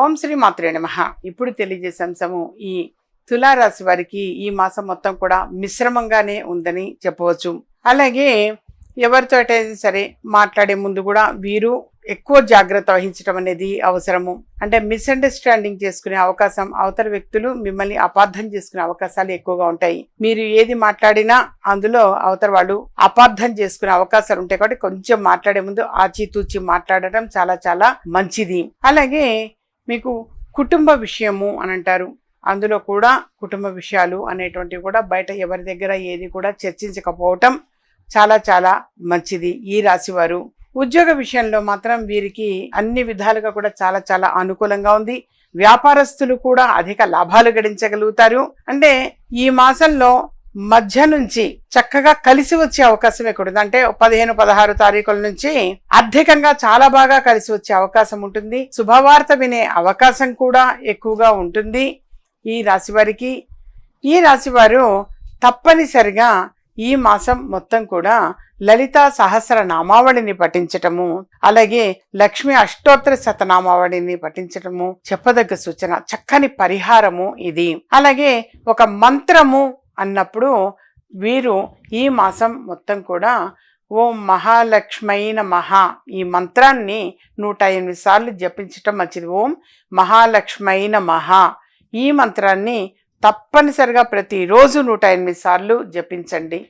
ఓం శ్రీ మాత్రే నమ. ఇప్పుడు తెలియజేసే అంశము ఈ తులారాశి వారికి ఈ మాసం మొత్తం కూడా మిశ్రమంగానే ఉందని చెప్పవచ్చు. అలాగే ఎవరితో అయితే సరే మాట్లాడే ముందు కూడా వీరు ఎక్కువ జాగ్రత్త వహించడం అనేది అవసరము. అంటే మిస్అండర్స్టాండింగ్ చేసుకునే అవకాశం అవతల వ్యక్తులు మిమ్మల్ని అపార్థం చేసుకునే అవకాశాలు ఎక్కువగా ఉంటాయి. మీరు ఏది మాట్లాడినా అందులో అవతల వాళ్ళు అపార్థం చేసుకునే అవకాశాలు ఉంటాయి కాబట్టి కొంచెం మాట్లాడే ముందు ఆచితూచి మాట్లాడటం చాలా చాలా మంచిది. అలాగే మీకు కుటుంబ విషయము అని అంటారు. అందులో కూడా కుటుంబ విషయాలు అనేటువంటివి కూడా బయట ఎవరి దగ్గర ఏది కూడా చర్చించకపోవటం చాలా చాలా మంచిది. ఈ రాశివారు ఉద్యోగ విషయంలో మాత్రం వీరికి అన్ని విధాలుగా కూడా చాలా చాలా అనుకూలంగా ఉంది. వ్యాపారస్తులు కూడా అధిక లాభాలు గడించగలుగుతారు. అంటే ఈ మాసంలో మధ్య నుంచి చక్కగా కలిసి వచ్చే అవకాశం ఇక్కడ ఉంది అంటే పదిహేను పదహారు తారీఖుల నుంచి ఆర్థికంగా చాలా బాగా కలిసి వచ్చే అవకాశం ఉంటుంది. శుభవార్త వినే అవకాశం కూడా ఎక్కువగా ఉంటుంది. ఈ రాశి వారికి ఈ రాశి వారు తప్పనిసరిగా ఈ మాసం మొత్తం కూడా లలిత సహస్ర నామావళిని పఠించటము అలాగే లక్ష్మి అష్టోత్తర శతనామావళిని పఠించటము చెప్పదగ్గ సూచన చక్కని పరిహారము ఇది. అలాగే ఒక మంత్రము అన్నప్పుడు వీరు ఈ మాసం మొత్తం కూడా ఓం మహాలక్ష్మైన మహా ఈ మంత్రాన్ని నూట ఎనిమిది సార్లు జపించటం మంచిది. ఓం మహాలక్ష్మైన మహా ఈ మంత్రాన్ని తప్పనిసరిగా ప్రతిరోజు నూట ఎనిమిది సార్లు జపించండి.